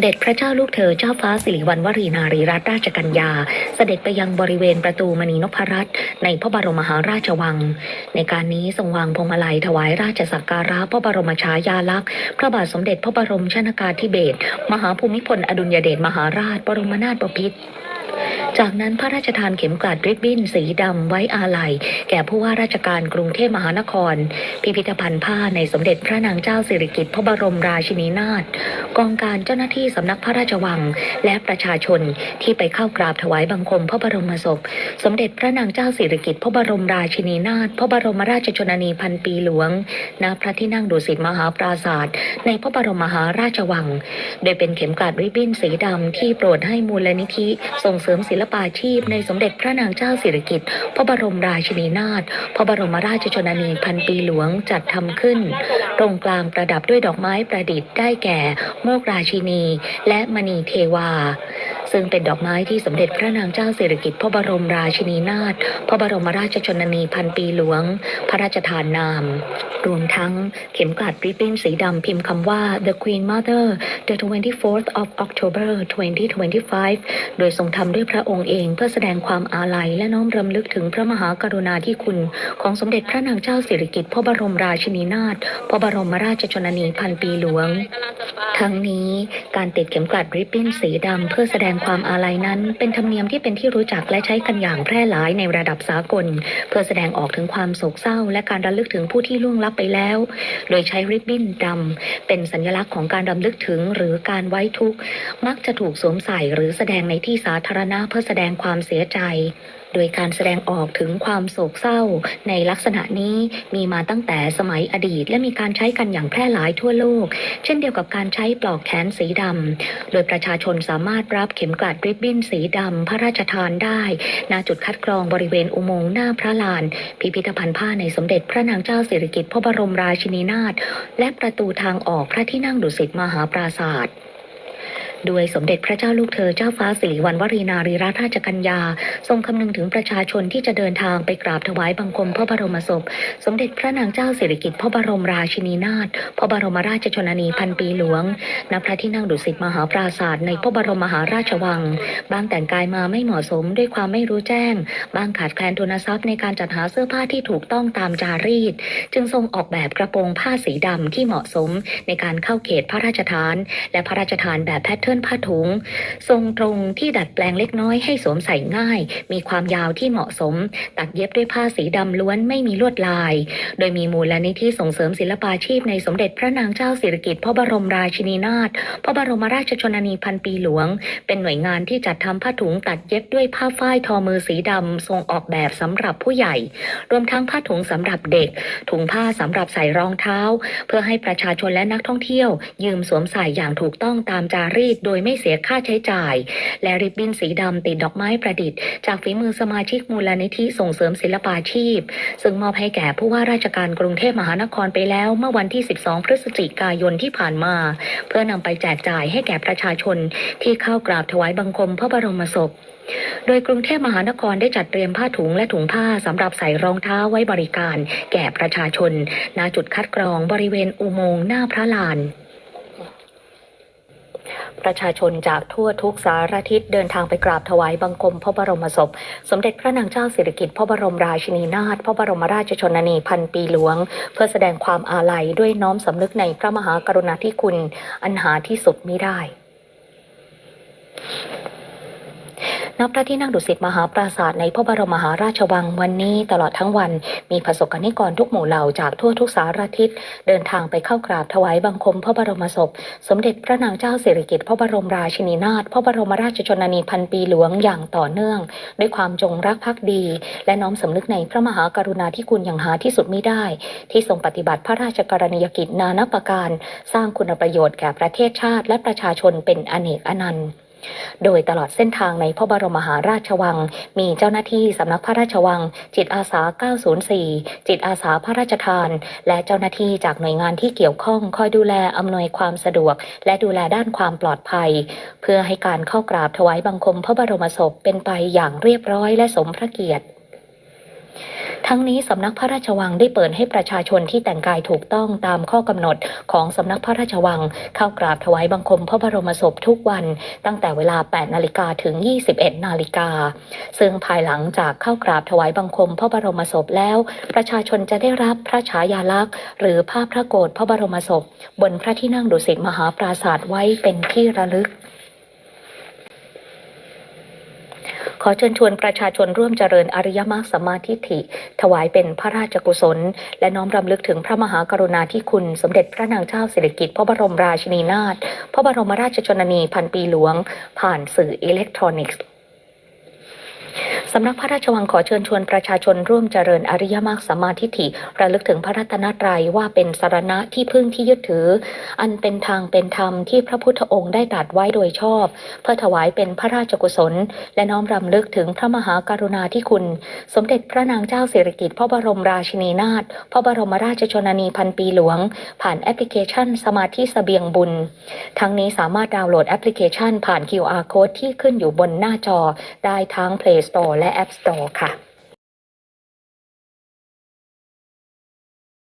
เด็จพระเจ้าลูกเธอเจ้าฟ้าสิริวัณวรีนารีรัตนราชกัญญา เสด็จไปยังบริเวณประตูมณีนพรัตน์ในพระบรมมหาราชวัง ในการนี้ทรงวางพวงมาลัยถวายราชสักการะพระบรมฉายาลักษณ์พระบาทสมเด็จพระบรมชนากาธิเบศรมหาภูมิพลอดุลยเดชมหาราชบรมนาถบพิตร จากนั้นพระราชทานเข็มกลัดริบบิ้นสีดำไว้อาลัย แก่ผู้ว่าราชการกรุงเทพมหานคร พิพิธภัณฑ์ผ้าในสมเด็จพระนางเจ้าสิริกิติ์พระบรมราชินีนาถกองการเจ้าหน้าที่สำนักพระราชวัง และประชาชนที่ไปเข้ากราบถวายบังคมพระบรมศพ สมเด็จพระนางเจ้าสิริกิติ์พระบรมราชินีนาถพระบรมราชชนนีพันปีหลวงณพระที่นั่งดุสิตมหาปราศาสตร์ในพระบรมมหาราชวัง โดยเป็นเข็มกลัดริบบิ้นสีดำที่โปรดให้มูลนิธิส่งเสริมศิลลปาชีพในสมเด็จพระนางเจ้าสิริกิติ์พระบรมราชินีนาถพระบรมราชชนนีพันปีหลวงจัดทำขึ้น ตรงกลางประดับด้วยดอกไม้ประดิษฐ์ได้แก่ โมกราชินี และมณีเทวา ซึ่งเป็นดอกไม้ที่สมเด็จพระนางเจ้าสิริกิติ์พระบรมราชินีนาถพระบรมราชชนนีพันปีหลวง พระราชทานนาม รวมทั้งเข็มกลัดริบบิ้นสีดำพิมพ์คำว่า The Queen Mother the 24th of October 2025 โดยทรงทำด้วยพระองค์เองเพื่อแสดงความอาลัยและน้อมรำลึกถึงพระมหากรุณาธิคุณ ของสมเด็จพระนางเจ้าสิริกิติ์พระบรมราชินีนาถพระบรมราชชนนีพันปีหลวง ทั้งนี้การติดเข็มกลัดริบบิ้นสีดำเพื่อแสดงความอาลัยนั้น เป็นธรรมเนียมที่เป็นที่รู้จักและใช้กันอย่างแพร่หลายในระดับสากล เพื่อแสดงออกถึงความโศกเศร้า และการระลึกถึงผู้ที่ล่วงลับไปแล้ว โดยใช้ริบบิ้นดำเป็นสัญลักษณ์ของการรำลึกถึงหรือการไว้ทุกข์มักจะถูกสวมใส่หรือแสดงในที่สาธารณะเพื่อแสดงความเสียใจ โดยการแสดงออกถึงความโศกเศร้า ในลักษณะนี้มีมาตั้งแต่สมัยอดีต และมีการใช้กันอย่างแพร่หลายทั่วโลก เช่นเดียวกับการใช้ปลอกแขนสีดำ โดยประชาชนสามารถรับเข็มกลัดริบบิ้นสีดำพระราชทานได้ณจุดคัดกรองบริเวณอุโมงค์หน้าพระลาน พิพิธภัณฑ์ผ้าในสมเด็จพระนางเจ้าสิริกิติ์พระบรมราชินีนาถและประตูทางออกพระที่นั่งดุสิตมหาปราศาสตร์ ด้วยสมเด็จพระเจ้าลูกเธอเจ้าฟ้าสิริวัณวรีนารีรัตนราชกัญญา ทรงคำนึงถึงประชาชนที่จะเดินทางไปกราบถวายบังคมพระบรมศพ สมเด็จพระนางเจ้าสิริกิติ์พระบรมราชินีนาถพระบรมราชชนนีพันปีหลวงณพระที่นั่งดุสิตมหาปราศาสตร์ในพระบรมมหาราชวัง บางแต่งกายมาไม่เหมาะสมด้วยความไม่รู้แจ้ง บางขาดแคลนทุนทรัพย์ในการจัดหาเสื้อผ้าที่ถูกต้องตามจารีต จึงทรงออกแบบกระโปรงผ้าสีดำที่เหมาะสมในการเข้าเขตพระราชทาน และพระราชทานแบบแพทเททิร์นผ้าถุง ทรงตรงที่ดัดแปลงเล็กน้อยให้สวมใส่ง่าย มีความยาวที่เหมาะสม ตัดเย็บด้วยผ้าสีดำล้วนไม่มีลวดลาย โดยมีมูลนิธิส่งเสริมศิลปาชีพในสมเด็จพระนางเจ้าสิริกิติ์พระบรมราชินีนาถพระบรมราชชนนีพันปีหลวง เป็นหน่วยงานที่จัดทำผ้าถุงตัดเย็บด้วยผ้าฝ้ายทอมือสีดำทรงออกแบบสำหรับผู้ใหญ่ รวมทั้งผ้าถุงสำหรับเด็ก ถุงผ้าสำหรับใส่รองเท้า เพื่อให้ประชาชนและนักท่องเที่ยว ยืมสวมใส่อย่างถูกต้องตามจารีตโดยไม่เสียค่าใช้จ่าย และริบบิ้นสีดำติดดอกไม้ประดิษฐ์จากฝีมือสมาชิกมูลนิธิส่งเสริมศิลปาชีพ ซึ่งมอบให้แก่ผู้ว่าราชการกรุงเทพมหานครไปแล้วเมื่อวันที่ 12 พฤศจิกายนที่ผ่านมา เพื่อนำไปแจกจ่ายให้แก่ประชาชนที่เข้ากราบถวายบังคมพระบรมศพโดยกรุงเทพมหานครได้จัดเตรียมผ้าถุงและถุงผ้าสำหรับใส่รองเท้าไว้บริการ แก่ประชาชนณจุดคัดกรองบริเวณอุโมงค์หน้าพระลาน ประชาชนจากทั่วทุกสารทิศเดินทางไปกราบถวายบังคมพระบรมศพ สมเด็จพระนางเจ้าสิริกิติ์พระบรมราชินีนาถพระบรมราชชนนีพันปีหลวง เพื่อแสดงความอาลัยด้วยน้อมสำนึกในพระมหากรุณาธิคุณ อันหาที่สุดมิได้ ณพระที่นั่งดุสิตมหาปราศาสตร์ในพระบรมมหาราชวังวันนี้ตลอดทั้งวัน มีประสบกนิกรทุกหมู่เหล่าจากทั่วทุกสารทิศเดินทางไปเข้ากราบถวายบังคมพระบรมศพ สมเด็จพระนางเจ้าสิริกิติ์พระบรมราชินีนาถพระบรมราชชนนีพันปีหลวงอย่างต่อเนื่อง ด้วยความจงรักภักดี และน้อมสำนึกในพระมหากรุณาธิคุณอย่างหาที่สุดมิได้ ที่ทรงปฏิบัติพระราชกรณียกิจนานาประการ สร้างคุณประโยชน์แก่ประเทศชาติและประชาชนเป็นอเนกอนันต์ โดยตลอดเส้นทางในพระบรมมหาราชวัง มีเจ้าหน้าที่สำนักพระราชวัง จิตอาสา 904 จิตอาสาพระราชทาน และเจ้าหน้าที่จากหน่วยงานที่เกี่ยวข้องคอยดูแลอำนวยความสะดวก และดูแลด้านความปลอดภัย เพื่อให้การเข้ากราบถวายบังคมพระบรมศพเป็นไปอย่างเรียบร้อยและสมพระเกียรติ ทั้งนี้สำนักพระราชวังได้เปิดให้ประชาชนที่แต่งกายถูกต้องตามข้อกำหนดของสำนักพระราชวัง เข้ากราบถวายบังคมพระบรมศพทุกวัน ตั้งแต่เวลา 8 นาฬิกาถึง 21 นาฬิกา ซึ่งภายหลังจากเข้ากราบถวายบังคมพระบรมศพแล้ว ประชาชนจะได้รับพระฉายาลักษณ์ หรือภาพพระโกรธพระบรมศพ บนพระที่นั่งดุสิตมหาปราสาทไว้เป็นที่ระลึก ขอเชิญชวนประชาชนร่วมเจริญอริยมรรคสมาธิฐิ ถวายเป็นพระราชกุศล และน้อมรำลึกถึงพระมหากรุณาธิคุณ สมเด็จพระนางเจ้าสิริกิติ์พระบรมราชินีนาถพระบรมราชชนนีพันปีหลวง ผ่านสื่ออิเล็กทรอนิกส์ สำนักพระราชวังขอเชิญชวนประชาชนร่วมเจริญอริยมรรคสัมมาทิฏฐิระลึกถึงพระรัตนตรัยว่าเป็นสารณะที่พึ่งที่ยึดถือ อันเป็นทางเป็นธรรมที่พระพุทธองค์ได้ตรัสไว้โดยชอบ เพื่อถวายเป็นพระราชกุศล และน้อมรำลึกถึงพระมหากรุณาธิคุณ สมเด็จพระนางเจ้าสิริกิติ์พระบรมราชินีนาถพระบรมราชชนนีพันปีหลวง ผ่านแอปพลิเคชันสมาธิเสบียงบุญ ทั้งนี้สามารถดาวน์โหลดแอปพลิเคชันผ่าน QR Code ที่ขึ้นอยู่บนหน้าจอได้ทั้ง Play Store และ App Store ค่ะ